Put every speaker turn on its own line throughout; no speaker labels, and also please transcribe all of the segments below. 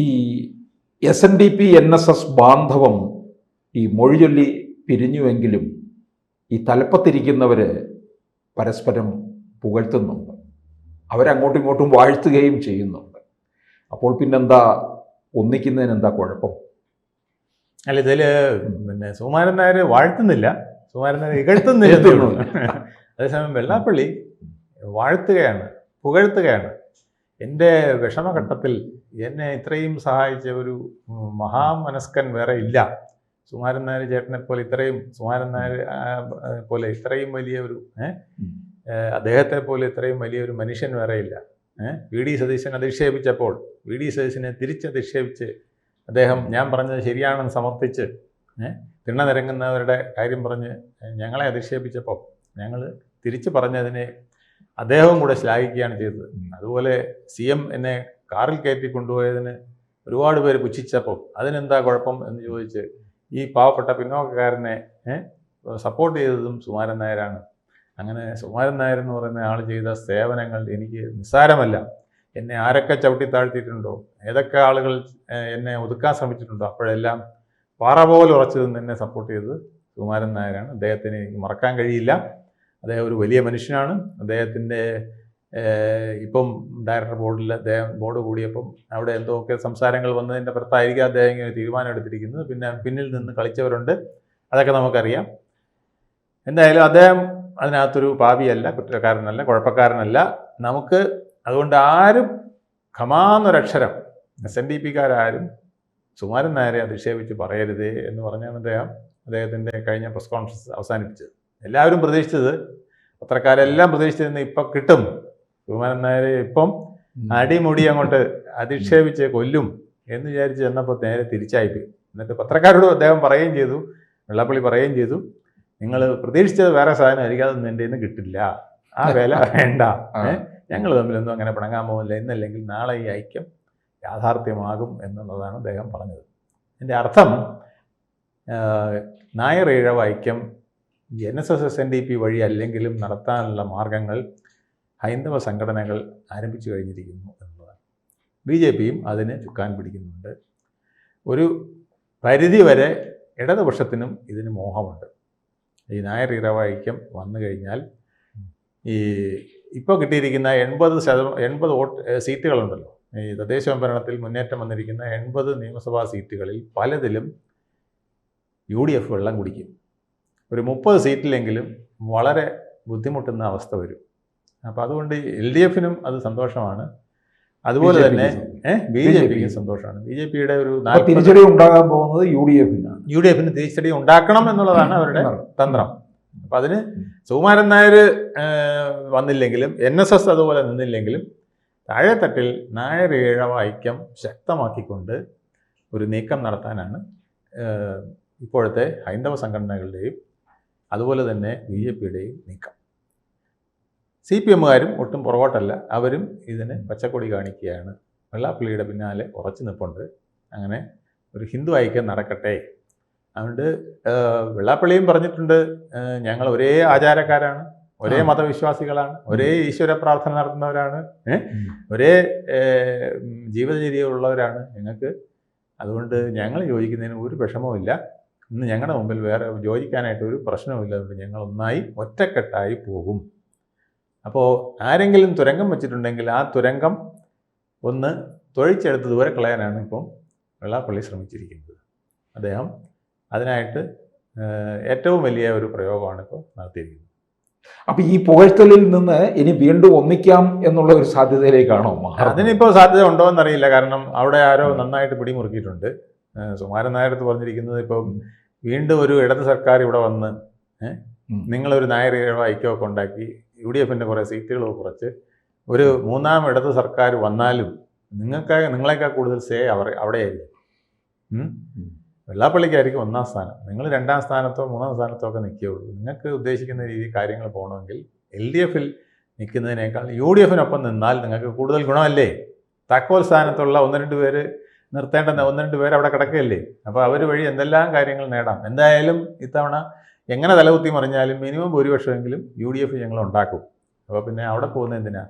ഈ S N D P N S S ബാന്ധവം ഈ മൊഴിചൊല്ലി പിരിഞ്ഞുവെങ്കിലും ഈ തലപ്പത്തിരിക്കുന്നവർ പരസ്പരം പുകഴ്ത്തുന്നുണ്ട്. അവരങ്ങോട്ടും ഇങ്ങോട്ടും വാഴ്ത്തുകയും ചെയ്യുന്നുണ്ട്. അപ്പോൾ പിന്നെന്താ? ഒന്നിക്കുന്നതിന് എന്താ കുഴപ്പം?
അല്ല ഇതിൽ പിന്നെ സുകുമാരൻ നായർ വാഴ്ത്തുന്നില്ല. സുകുമാരൻ നായർ ഇകഴ്ത്തുന്നില്ല അതേസമയം വെള്ളാപ്പള്ളി വാഴ്ത്തുകയാണ് പുകഴ്ത്തുകയാണ്. എന്റെ വിഷമഘട്ടത്തിൽ എന്നെ ഇത്രയും സഹായിച്ച ഒരു മഹാമനസ്കൻ വേറെ ഇല്ല. സുമാരൻ നായർ ചേട്ടനെ പോലെ ഇത്രയും സുമാരൻ നായർ പോലെ ഇത്രയും വലിയ ഒരു അദ്ദേഹത്തെ പോലെ ഇത്രയും വലിയ ഒരു മനുഷ്യൻ വേറെ ഇല്ല. വി ഡി സതീശൻ അധിക്ഷേപിച്ചപ്പോൾ വി ഡി സതീശനെ തിരിച്ചധിക്ഷേപിച്ച് അദ്ദേഹം ഞാൻ പറഞ്ഞത് ശരിയാണെന്ന് സമർത്ഥിച്ച് ഏഹ് തിണ്ണ കാര്യം പറഞ്ഞ് ഞങ്ങളെ അധിക്ഷേപിച്ചപ്പോൾ ഞങ്ങൾ തിരിച്ചു പറഞ്ഞതിനെ അദ്ദേഹവും കൂടെ ശ്ലാഘിക്കുകയാണ് ചെയ്തത്. അതുപോലെ സി എം എന്നെ കാറിൽ കയറ്റി കൊണ്ടുപോയതിന് ഒരുപാട് പേര് പുച്ഛിച്ചപ്പോൾ അതിനെന്താ കുഴപ്പം എന്ന് ചോദിച്ച് ഈ പാവപ്പെട്ട പിന്നോക്കക്കാരനെ സപ്പോർട്ട് ചെയ്തതും സുമാരൻ നായരാണ്. അങ്ങനെ സുമാരൻ നായർ എന്ന് പറയുന്ന ആൾ ചെയ്ത സേവനങ്ങൾ എനിക്ക് നിസ്സാരമല്ല. എന്നെ ആരൊക്കെ ചവിട്ടി താഴ്ത്തിയിട്ടുണ്ടോ ഏതൊക്കെ ആളുകൾ എന്നെ ഒതുക്കാൻ ശ്രമിച്ചിട്ടുണ്ടോ അപ്പോഴെല്ലാം പാറ പോലെ ഉറച്ചു നിന്ന് എന്നെ സപ്പോർട്ട് ചെയ്തത് സുമാരൻ നായരാണ്. അദ്ദേഹത്തിന് എനിക്ക് മറക്കാൻ കഴിയില്ല. അദ്ദേഹം ഒരു വലിയ മനുഷ്യനാണ്. അദ്ദേഹത്തിന്റെ ഇപ്പം ഡയറക്ടർ ബോർഡിൽ അദ്ദേഹം ബോർഡ് കൂടിയപ്പം അവിടെ എന്തൊക്കെ സംസാരങ്ങൾ വന്നതിന്റെ പുറത്തായിരിക്കും അദ്ദേഹം ഇങ്ങനെ തീരുമാനം എടുത്തിരിക്കുന്നത് പിന്നെ പിന്നിൽ നിന്ന് കളിച്ചവരുണ്ട്. അതൊക്കെ നമുക്കറിയാം. എന്തായാലും അദ്ദേഹം അതിനകത്തൊരു പാപിയല്ല കുറ്റക്കാരനല്ല കുഴപ്പക്കാരനല്ല. നമുക്ക് അതുകൊണ്ട് ആരും ഖമാന്നൊരക്ഷരം എസ് എൻ ഡി പിക്കാരും സുമാരൻ നായരെ അധിക്ഷേപിച്ച് പറയരുത് എന്ന് പറഞ്ഞാണ് അദ്ദേഹം അദ്ദേഹത്തിന്റെ കഴിഞ്ഞ പ്രസ് കോൺഫറൻസ് അവസാനിപ്പിച്ചത്. എല്ലാവരും പ്രതീക്ഷിച്ചത്. പത്രക്കാരെല്ലാം പ്രതീക്ഷിച്ചിരുന്ന ഇപ്പം കിട്ടും. സുകുമാരൻ നായരെ ഇപ്പം അടിമുടി അങ്ങോട്ട് അധിക്ഷേപിച്ച് കൊല്ലും എന്ന് വിചാരിച്ച് ചെന്നപ്പോൾ നേരെ തിരിച്ചായിപ്പോയി എന്നിട്ട് പത്രക്കാരോട് അദ്ദേഹം പറയുകയും ചെയ്തു. വെള്ളപ്പള്ളി പറയുകയും ചെയ്തു. നിങ്ങൾ പ്രതീക്ഷിച്ചത് വേറെ സാധനമായിരിക്കും. അതൊന്നും എന്റെ നിന്ന് കിട്ടില്ല. ആ വില വേണ്ട. ഞങ്ങൾ തമ്മിലൊന്നും അങ്ങനെ പിണങ്ങാൻ പോകുന്നില്ല. ഇന്നല്ലെങ്കിൽ നാളെ ഈ ഐക്യം യാഥാർത്ഥ്യമാകും എന്നുള്ളതാണ് അദ്ദേഹം പറഞ്ഞത്. എന്റെ അർത്ഥം നായർ ഈഴവ ഐക്യം N S S S N D P വഴി അല്ലെങ്കിലും നടത്താനുള്ള മാർഗങ്ങൾ ഹൈന്ദവ സംഘടനകൾ ആരംഭിച്ചു കഴിഞ്ഞിരിക്കുന്നു എന്നുള്ളതാണ് ബി ജെ പിയും അതിന് ചുക്കാൻ പിടിക്കുന്നുണ്ട്. ഒരു പരിധി വരെ ഇടതുപക്ഷത്തിനും ഇതിന് മോഹമുണ്ട്. ഈ നായർ ഈഴവ വന്നു കഴിഞ്ഞാൽ ഈ ഇപ്പോൾ കിട്ടിയിരിക്കുന്ന എൺപത് ശതമാനം എൺപത് വോട്ട് സീറ്റുകളുണ്ടല്ലോ. ഈ തദ്ദേശ ഭരണത്തിൽ മുന്നേറ്റം വന്നിരിക്കുന്ന എൺപത് നിയമസഭാ സീറ്റുകളിൽ പലതിലും യു ഡി എഫ് വെള്ളം കുടിക്കും. ഒരു മുപ്പത് സീറ്റിലെങ്കിലും വളരെ ബുദ്ധിമുട്ടുന്ന അവസ്ഥ വരും. അപ്പോൾ അതുകൊണ്ട് എൽ ഡി എഫിനും അത് സന്തോഷമാണ്. അതുപോലെ തന്നെ ബി ജെ പിക്ക് സന്തോഷമാണ്. ബി ജെ പിയുടെ ഒരു
തിരിച്ചടി ഉണ്ടാകാൻ പോകുന്നത് യു ഡി എഫിനാണ്.
യു ഡി എഫിന് തിരിച്ചടി ഉണ്ടാക്കണം എന്നുള്ളതാണ് അവരുടെ തന്ത്രം. അപ്പം അതിന് സുകുമാരൻ നായർ വന്നില്ലെങ്കിലും എൻ എസ് എസ് അതുപോലെ നിന്നില്ലെങ്കിലും താഴെത്തട്ടിൽ നായർ ഈഴവ ഐക്യം ശക്തമാക്കിക്കൊണ്ട് ഒരു നീക്കം നടത്താനാണ് ഇപ്പോഴത്തെ ഹൈന്ദവ സംഘടനകളുടെയും അതുപോലെ തന്നെ ബി ജെ പിയുടെയും നീക്കം. സി പി എമ്മുകാരും ഒട്ടും പുറകോട്ടല്ല. അവരും ഇതിന് പച്ചക്കൊടി കാണിക്കുകയാണ്. വെള്ളാപ്പള്ളിയുടെ പിന്നാലെ ഉറച്ചു നിൽപ്പുണ്ട് അങ്ങനെ ഒരു ഹിന്ദു ഐക്യം നടക്കട്ടെ. അതുകൊണ്ട് വെള്ളാപ്പള്ളിയും പറഞ്ഞിട്ടുണ്ട്. ഞങ്ങൾ ഒരേ ആചാരക്കാരാണ്. ഒരേ മതവിശ്വാസികളാണ്. ഒരേ ഈശ്വര പ്രാർത്ഥന നടത്തുന്നവരാണ്. ഒരേ ജീവിതചര്യയുള്ളവരാണ് ഞങ്ങൾക്ക്. അതുകൊണ്ട് ഞങ്ങൾ യോജിക്കുന്നതിന് ഒരു വിഷമവുമില്ല. ഇന്ന് ഞങ്ങളുടെ മുമ്പിൽ വേറെ യോജിക്കാനായിട്ട് ഒരു പ്രശ്നമില്ലാതുകൊണ്ട് ഞങ്ങൾ ഒന്നായി ഒറ്റക്കെട്ടായി പോകും. അപ്പോൾ ആരെങ്കിലും തുരങ്കം വെച്ചിട്ടുണ്ടെങ്കിൽ ആ തുരങ്കം ഒന്ന് തൊഴിച്ചെടുത്ത് ദൂരെ കളയാനാണ് ഇപ്പം വെള്ളാപ്പള്ളി ശ്രമിച്ചിരിക്കുന്നത്. അദ്ദേഹം അതിനായിട്ട് ഏറ്റവും വലിയ ഒരു പ്രയോഗമാണ് ഇപ്പോൾ നടത്തിയിരിക്കുന്നത്.
അപ്പൊ ഈ പുകഴ്ത്തലിൽ നിന്ന് ഇനി വീണ്ടും ഒന്നിക്കാം എന്നുള്ള ഒരു സാധ്യതയിലേക്കാണോ?
അതിനിപ്പോൾ സാധ്യത ഉണ്ടോ എന്നറിയില്ല. കാരണം അവിടെ ആരോ നന്നായിട്ട് പിടിമുറുക്കിയിട്ടുണ്ട്. സുമാരൻ നായരത്ത് പറഞ്ഞിരിക്കുന്നത് ഇപ്പം വീണ്ടും ഒരു ഇടത് സർക്കാർ ഇവിടെ വന്ന്. നിങ്ങളൊരു നായർ കൊണ്ടാക്കി ഐക്യമൊക്കെ ഉണ്ടാക്കി യു ഡി എഫിന്റെ കുറേ സീറ്റുകൾ കുറച്ച് ഒരു മൂന്നാം ഇടത് സർക്കാർ വന്നാലും നിങ്ങൾക്ക് നിങ്ങളെക്കാൾ കൂടുതൽ സേ അവർ അവിടെയായിരിക്കും. വെള്ളാപ്പള്ളിക്കായിരിക്കും ഒന്നാം സ്ഥാനം. നിങ്ങൾ രണ്ടാം സ്ഥാനത്തോ മൂന്നാം സ്ഥാനത്തോ ഒക്കെ നിൽക്കുകയുള്ളൂ. നിങ്ങൾക്ക് ഉദ്ദേശിക്കുന്ന രീതിയിൽ കാര്യങ്ങൾ പോകണമെങ്കിൽ എൽ ഡി എഫിൽ നിൽക്കുന്നതിനേക്കാൾ യു ഡി എഫിനൊപ്പം നിന്നാൽ നിങ്ങൾക്ക് കൂടുതൽ ഗുണമല്ലേ? താക്കോൽ സ്ഥാനത്തുള്ള ഒന്ന് രണ്ട് പേര് നിർത്തേണ്ട ഒന്ന് രണ്ട് പേര് അവിടെ കിടക്കുകയല്ലേ അപ്പോൾ അവർ വഴി എന്തെല്ലാം കാര്യങ്ങൾ നേടാം? എന്തായാലും ഇത്തവണ എങ്ങനെ തലകുത്തി മറിഞ്ഞാലും മിനിമം ഭൂരിപക്ഷമെങ്കിലും യു ഡി എഫ് ഞങ്ങൾ ഉണ്ടാക്കും. അപ്പോൾ പിന്നെ അവിടെ പോകുന്ന എന്തിനാ?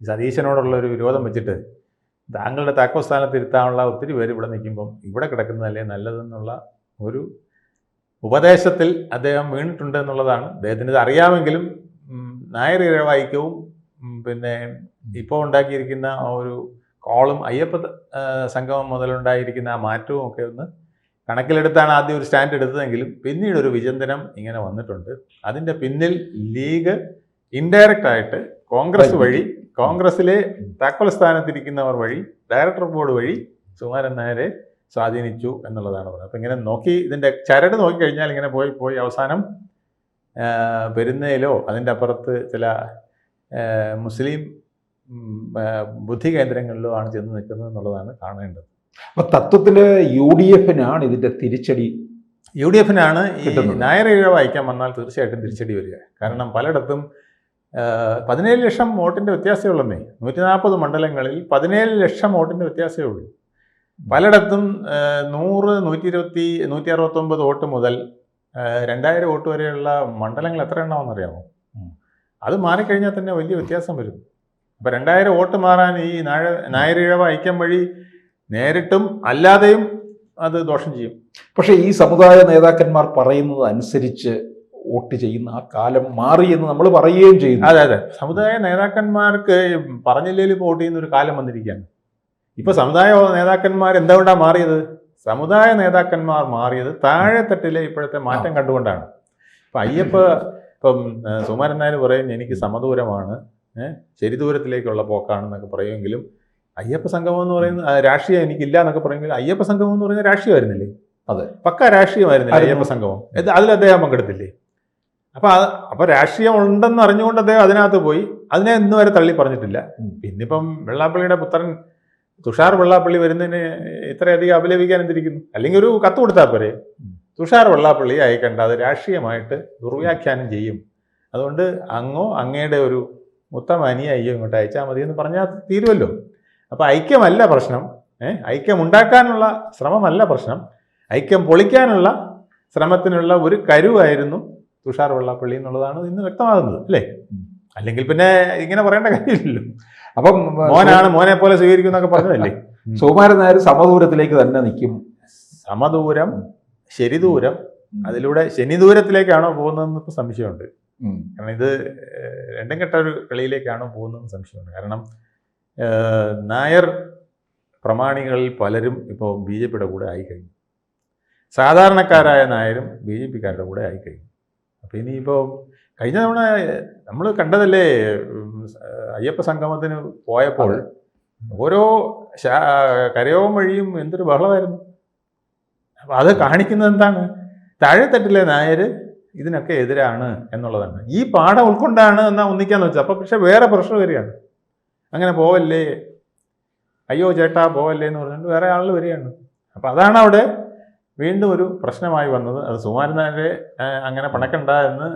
ഈ സതീശനോടുള്ള ഒരു വിരോധം വെച്ചിട്ട് താങ്കളുടെ താക്കോ സ്ഥാനത്ത് ഇരുത്താനുള്ള ഒത്തിരി പേര് ഇവിടെ നിൽക്കുമ്പം ഇവിടെ കിടക്കുന്നതല്ലേ നല്ലതെന്നുള്ള ഒരു ഉപദേശത്തിൽ അദ്ദേഹം വീണിട്ടുണ്ട് എന്നുള്ളതാണ്. അദ്ദേഹത്തിന് ഇത് അറിയാമെങ്കിലും നായർ ഇരവായിക്കവും പിന്നെ ഇപ്പോൾ ഉണ്ടാക്കിയിരിക്കുന്ന ആ ഒരു കോളും അയ്യപ്പ സംഗമം മുതലുണ്ടായിരിക്കുന്ന ആ മാറ്റവും ഒക്കെ ഒന്ന് കണക്കിലെടുത്താണ് ആദ്യം ഒരു സ്റ്റാൻഡ് എടുത്തതെങ്കിലും പിന്നീട് ഒരു വിചിന്തനം ഇങ്ങനെ വന്നിട്ടുണ്ട്. അതിന്റെ പിന്നിൽ ലീഗ് ഇൻഡയറക്റ്റ് ആയിട്ട് കോൺഗ്രസ് വഴി. കോൺഗ്രസിലെ താക്കോൽ സ്ഥാനത്തിരിക്കുന്നവർ വഴി ഡയറക്ടർ ബോർഡ് വഴി സുമാരൻ നായരെ സ്വാധീനിച്ചു എന്നുള്ളതാണ് പറയുന്നത് അപ്പം ഇങ്ങനെ നോക്കി ഇതിന്റെ ചരട് നോക്കിക്കഴിഞ്ഞാൽ ഇങ്ങനെ പോയി പോയി അവസാനം പെരുന്നയിലോ അതിന്റെ അപ്പുറത്ത് ചില മുസ്ലിം ബുദ്ധി കേന്ദ്രങ്ങളിലോ ആണ് ചെന്ന് നിൽക്കുന്നത് എന്നുള്ളതാണ് കാണേണ്ടത്.
അപ്പൊ തത്വത്തിൽ യു ഡി എഫിനാണ് ഇതിന്റെ തിരിച്ചടി
യു ഡി എഫിനാണ് ഈ. നായർ ഇഴ വായിക്കാൻ വന്നാൽ തീർച്ചയായിട്ടും തിരിച്ചടി വരിക. കാരണം പലയിടത്തും പതിനേഴ് ലക്ഷം വോട്ടിന്റെ വ്യത്യാസമേ ഉള്ളന്നേ. നൂറ്റി നാൽപ്പത് മണ്ഡലങ്ങളിൽ പതിനേഴ് ലക്ഷം വോട്ടിന്റെ വ്യത്യാസമേ ഉള്ളൂ. പലയിടത്തും നൂറ് നൂറ്റി ഇരുപത്തി നൂറ്റി അറുപത്തൊമ്പത് വോട്ട് മുതൽ രണ്ടായിരം വോട്ട് വരെയുള്ള മണ്ഡലങ്ങൾ എത്ര
എണ്ണമെന്നറിയാമോ.
അത് മാറിക്കഴിഞ്ഞാൽ തന്നെ വലിയ വ്യത്യാസം വരും. അപ്പം രണ്ടായിരം വോട്ട് മാറാൻ ഈ നായ നായരിഴവ ഐക്യം വഴി നേരിട്ടും അല്ലാതെയും അത് ദോഷം ചെയ്യും.
പക്ഷേ ഈ സമുദായ നേതാക്കന്മാർ പറയുന്നത് അനുസരിച്ച് വോട്ട് ചെയ്യുന്ന ആ കാലം മാറി എന്ന് നമ്മൾ പറയുകയും ചെയ്യുന്നു.
അതെ അതെ. സമുദായ നേതാക്കന്മാർക്ക് പറഞ്ഞില്ലേലും വോട്ട് ചെയ്യുന്ന ഒരു കാലം വന്നിരിക്കുകയാണ്. ഇപ്പൊ സമുദായ നേതാക്കന്മാർ എന്തുകൊണ്ടാണ് മാറിയത്? സമുദായ നേതാക്കന്മാർ മാറിയത് താഴെത്തട്ടിലെ ഇപ്പോഴത്തെ മാറ്റം കണ്ടുകൊണ്ടാണ്. ഇപ്പൊ അയ്യപ്പ ഇപ്പം സുമാരൻ നായർ പറയും എനിക്ക് സമദൂരമാണ്. ഏഹ്, ശരിദൂരത്തിലേക്കുള്ള പോക്കാണെന്നൊക്കെ പറയുമെങ്കിലും അയ്യപ്പ സംഗമം എന്ന് പറയുന്ന രാഷ്ട്രീയം എനിക്കില്ല എന്നൊക്കെ പറയുമെങ്കിലും അയ്യപ്പ സംഗമം എന്ന് പറയുന്ന രാഷ്ട്രീയമായിരുന്നില്ലേ
അതെ.
പക്ക രാഷ്ട്രീയമായിരുന്നില്ല. അയ്യപ്പ സംഗമം? അതിൽ അദ്ദേഹം പങ്കെടുത്തില്ലേ? അപ്പൊ അപ്പൊ രാഷ്ട്രീയം ഉണ്ടെന്ന് അറിഞ്ഞുകൊണ്ട് അദ്ദേഹം അതിനകത്ത് പോയി. അതിനെ ഇന്ന് വരെ തള്ളി പറഞ്ഞിട്ടില്ല. പിന്നിപ്പം വെള്ളാപ്പള്ളിയുടെ പുത്രൻ തുഷാർ വെള്ളാപ്പള്ളി വരുന്നതിന് ഇത്രയധികം അപലപിക്കാൻ എന്തിരിക്കുന്നു? അല്ലെങ്കിൽ ഒരു കത്ത് കൊടുത്താൽ പോരെ? തുഷാർ വെള്ളാപ്പള്ളി അയക്കേണ്ട അത് രാഷ്ട്രീയമായിട്ട് ദുർവ്യാഖ്യാനം ചെയ്യും. അതുകൊണ്ട് അങ്ങോ അങ്ങയുടെ ഒരു ഉത്തമ അയ്യോ ഇങ്ങോട്ട് അയച്ചാൽ മതി എന്ന് പറഞ്ഞാൽ തീരുമല്ലോ അപ്പോൾ ഐക്യമല്ല പ്രശ്നം. ഏഹ് ഐക്യം ഉണ്ടാക്കാനുള്ള ശ്രമമല്ല പ്രശ്നം. ഐക്യം പൊളിക്കാനുള്ള ശ്രമത്തിനുള്ള ഒരു കരുവായിരുന്നു തുഷാർ വെള്ളാപ്പള്ളി എന്നുള്ളതാണ് ഇന്ന് വ്യക്തമാകുന്നത് അല്ലേ? അല്ലെങ്കിൽ പിന്നെ ഇങ്ങനെ പറയേണ്ട കാര്യമില്ലല്ലോ.
അപ്പം
മോനാണ് മോനെ പോലെ സ്വീകരിക്കുന്നൊക്കെ പറഞ്ഞതല്ലേ?
സുകുമാരൻ നായർ സമദൂരത്തിലേക്ക് തന്നെ നിൽക്കും.
സമദൂരം ശരിദൂരം അതിലൂടെ ശനിദൂരത്തിലേക്കാണോ പോകുന്നതെന്ന് ഇപ്പം സംശയമുണ്ട്. കാരണം ഇത് രണ്ടും കെട്ട ഒരു കളിയിലേക്കാണോ പോകുന്നതെന്ന് സംശയമുണ്ട്. കാരണം നായർ പ്രമാണികളിൽ പലരും ഇപ്പോൾ ബി ജെ പിയുടെ കൂടെ ആയിക്കഴിഞ്ഞു. സാധാരണക്കാരായ നായരും ബി ജെ പിക്കാരുടെ കൂടെ ആയിക്കഴിഞ്ഞു. അപ്പോൾ ഇനിയിപ്പോൾ കഴിഞ്ഞ തവണ നമ്മൾ കണ്ടതല്ലേ അയ്യപ്പ സംഗമത്തിന് പോയപ്പോൾ ഓരോ കരയോം വഴിയും എന്തൊരു ബഹളമായിരുന്നു. അപ്പോൾ അത് കാണിക്കുന്നത് എന്താണ്? താഴെത്തട്ടിലെ നായർ ഇതിനൊക്കെ എതിരാണ് എന്നുള്ളതാണ്. ഈ പാഠം ഉൾക്കൊണ്ടാണ് എന്നാൽ ഒന്നിക്കാന്ന് വെച്ചാൽ അപ്പോൾ പക്ഷെ വേറെ പ്രശ്നം വരികയാണ്. അങ്ങനെ പോവല്ലേ? അയ്യോ ചേട്ടാ പോവല്ലേ എന്ന് പറഞ്ഞുകൊണ്ട് വേറെ ആളുകൾ വരികയാണ്. അപ്പോൾ അതാണ് അവിടെ വീണ്ടും ഒരു പ്രശ്നമായി വന്നത്. അത് സുമാരനാരെ അങ്ങനെ പണക്കണ്ട എന്ന്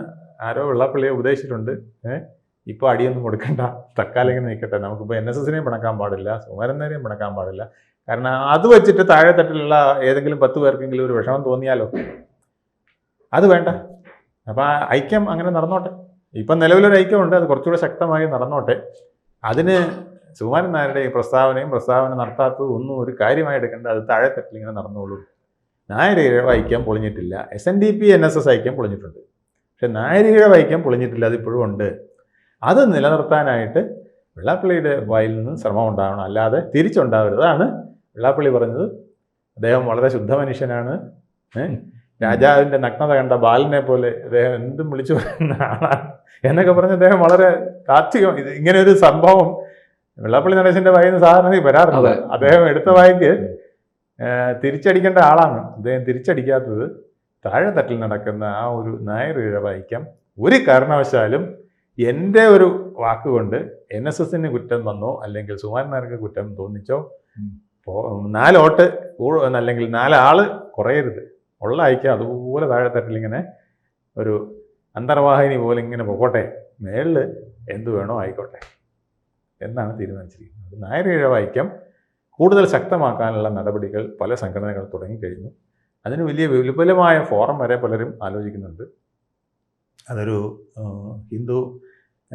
ആരോ വെള്ളാപ്പള്ളിയെ ഉപദേശിച്ചിട്ടുണ്ട്. ഏഹ് ഇപ്പോൾ അടിയൊന്നും കൊടുക്കണ്ട. തക്കാലം ഇങ്ങനെ നിൽക്കട്ടെ. നമുക്കിപ്പോൾ എൻ എസ് എസിനെയും പിണക്കാൻ പാടില്ല സുമാരൻ നേരെയും പിണക്കാൻ പാടില്ല. കാരണം അത് വെച്ചിട്ട് താഴെത്തട്ടിലുള്ള ഏതെങ്കിലും പത്ത് പേർക്കെങ്കിലും ഒരു വിഷമം തോന്നിയാലോ? അത് വേണ്ട. അപ്പം ആ ഐക്യം അങ്ങനെ നടന്നോട്ടെ. ഇപ്പം നിലവിലൊരു ഐക്യമുണ്ട് അത് കുറച്ചുകൂടെ ശക്തമായി നടന്നോട്ടെ. അതിന് സുകുമാരൻ നായരുടെ ഈ പ്രസ്താവനയും പ്രസ്താവന നടത്താത്തതും ഒന്നും ഒരു കാര്യമായി എടുക്കേണ്ട അത് താഴെ തട്ടിൽ ഇങ്ങനെ നടന്നോളൂ. നായരീഴവ ഐക്യം പൊളിഞ്ഞിട്ടില്ല. S N D P N S S ഐക്യം പൊളിഞ്ഞിട്ടുണ്ട്. പക്ഷെ നായരീഴവ ഐക്യം പൊളിഞ്ഞിട്ടില്ല അത് ഇപ്പോഴും ഉണ്ട്. അത് നിലനിർത്താനായിട്ട് വെള്ളാപ്പള്ളിയുടെ വായിൽ നിന്ന് ശ്രമം ഉണ്ടാവണം. അല്ലാതെ തിരിച്ചുണ്ടാവരുത്. വെള്ളാപ്പള്ളി പറഞ്ഞത്. അദ്ദേഹം വളരെ ശുദ്ധ മനുഷ്യനാണ്? രാജാവിന്റെ നഗ്നത കണ്ട ബാലനെ പോലെ അദ്ദേഹം എന്തും വിളിച്ചു പറയുന്ന ആളാണ്. എന്നൊക്കെ പറഞ്ഞ് അദ്ദേഹം വളരെ താത്വികം. ഇത് ഇങ്ങനെ ഒരു സംഭവം വെള്ളാപ്പള്ളി നടേശന്റെ വായിൽ നിന്ന് സാധാരണ
വരാറുണ്ട്.
അദ്ദേഹം എടുത്ത വായിക്ക് തിരിച്ചടിക്കേണ്ട ആളാണ്. അദ്ദേഹം തിരിച്ചടിക്കാത്തത് താഴെ തട്ടിൽ നടക്കുന്ന ആ ഒരു നായർ ഇഴവായിക്കാം ഒരു കാരണവശാലും എന്റെ ഒരു വാക്കുകൊണ്ട് എൻ എസ് എസിന് കുറ്റം വന്നോ അല്ലെങ്കിൽ സുമാരന്മാർക്ക് കുറ്റം തോന്നിച്ചോ നാലോട്ട് അല്ലെങ്കിൽ നാലാൾ കുറയരുത്. ഉള്ള ഐക്യം അതുപോലെ താഴെ തട്ടിലിങ്ങനെ ഒരു അന്തർവാഹിനി പോലെ ഇങ്ങനെ പോകട്ടെ. മേളിൽ എന്ത് വേണോ ആയിക്കോട്ടെ. എന്നാണ് തീരുമാനിച്ചിരിക്കുന്നത്. നായർ ഇഴവ ഐക്യം കൂടുതൽ ശക്തമാക്കാനുള്ള നടപടികൾ പല സംഘടനകൾ തുടങ്ങിക്കഴിഞ്ഞു. അതിന് വലിയ വിപുലമായ ഫോറം വരെ പലരും ആലോചിക്കുന്നുണ്ട്. അതൊരു ഹിന്ദു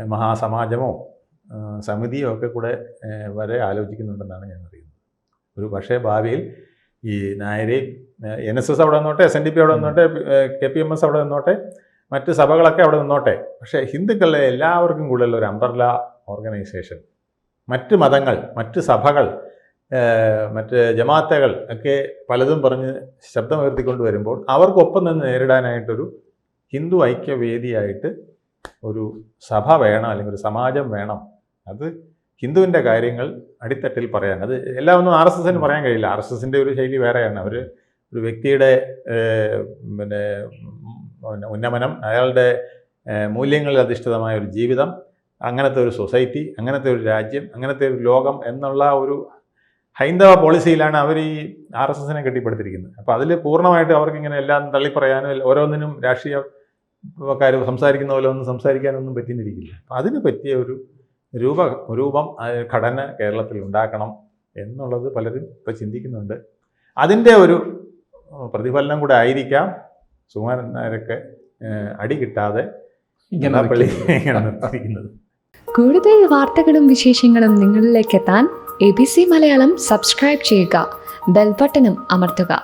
മഹാസമാജമോ സമിതിയോ ഒക്കെ കൂടെ വരെ ആലോചിക്കുന്നുണ്ടെന്നാണ് ഞാൻ അറിയുന്നത്. ഒരു പക്ഷേ ഭാവിയിൽ ഈ നായരെയും എൻ എസ് എസ് അവിടെ നിന്നോട്ടെ എസ് എൻ ഡി പി അവിടെ നിന്നോട്ടെ കെ പി എം എസ് അവിടെ നിന്നോട്ടെ മറ്റ് സഭകളൊക്കെ അവിടെ നിന്നോട്ടെ. പക്ഷേ ഹിന്ദുക്കളെ എല്ലാവർക്കും കൂടുതൽ ഒരു അംബർല ഓർഗനൈസേഷൻ മറ്റ് മതങ്ങൾ മറ്റ് സഭകൾ മറ്റ് ജമാത്തകൾ ഒക്കെ പലതും പറഞ്ഞ് ശബ്ദമുയർത്തിക്കൊണ്ട് വരുമ്പോൾ അവർക്കൊപ്പം നിന്ന് നേരിടാനായിട്ടൊരു ഹിന്ദു ഐക്യവേദിയായിട്ട് ഒരു സഭ വേണം അല്ലെങ്കിൽ ഒരു സമാജം വേണം. അത് ഹിന്ദുവിന്റെ കാര്യങ്ങൾ അടിത്തട്ടിൽ പറയാൻ. അത് എല്ലാം ഒന്നും ആർ എസ് എസിന് പറയാൻ കഴിയില്ല. ആർ എസ് എസിന്റെ ഒരു ശൈലി വേറെയാണ്. അവർ ഒരു വ്യക്തിയുടെ പിന്നെ ഉന്നമനം അയാളുടെ മൂല്യങ്ങളിൽ അധിഷ്ഠിതമായ ഒരു ജീവിതം അങ്ങനത്തെ ഒരു സൊസൈറ്റി അങ്ങനത്തെ ഒരു രാജ്യം അങ്ങനത്തെ ഒരു ലോകം എന്നുള്ള ഒരു ഹൈന്ദവ പോളിസിയിലാണ് അവർ ഈ ആർ എസ് എസിനെ കെട്ടിപ്പടുത്തിരിക്കുന്നത്. അപ്പോൾ അതിൽ പൂർണമായിട്ട് അവർക്ക് ഇങ്ങനെ എല്ലാം തള്ളിപ്പറയാനും ഓരോന്നിനും രാഷ്ട്രീയക്കാർ സംസാരിക്കുന്ന പോലെ ഒന്നും സംസാരിക്കാനൊന്നും പറ്റിയിരിക്കില്ല അപ്പം അതിന് പറ്റിയ ഒരു രൂപ രൂപം ഘടന കേരളത്തിൽ ഉണ്ടാക്കണം എന്നുള്ളത് പലരും ഇപ്പോൾ ചിന്തിക്കുന്നുണ്ട്. അതിന്റെ ഒരു പ്രതിഫലനം കൂടെ ആയിരിക്കാം. സുകുമാരൻ നായരൊക്കെ ഏഹ്, അടി കിട്ടാതെ
ഇങ്ങനെ
പള്ളി. ഇങ്ങനെ നിർത്തിയിരിക്കുന്നത്.
കൂടുതൽ വാർത്തകളും വിശേഷങ്ങളും നിങ്ങളിലേക്ക് എത്താൻ A B C Malayalam subscribe ചെയ്യുക. ബെൽബട്ടനും അമർത്തുക.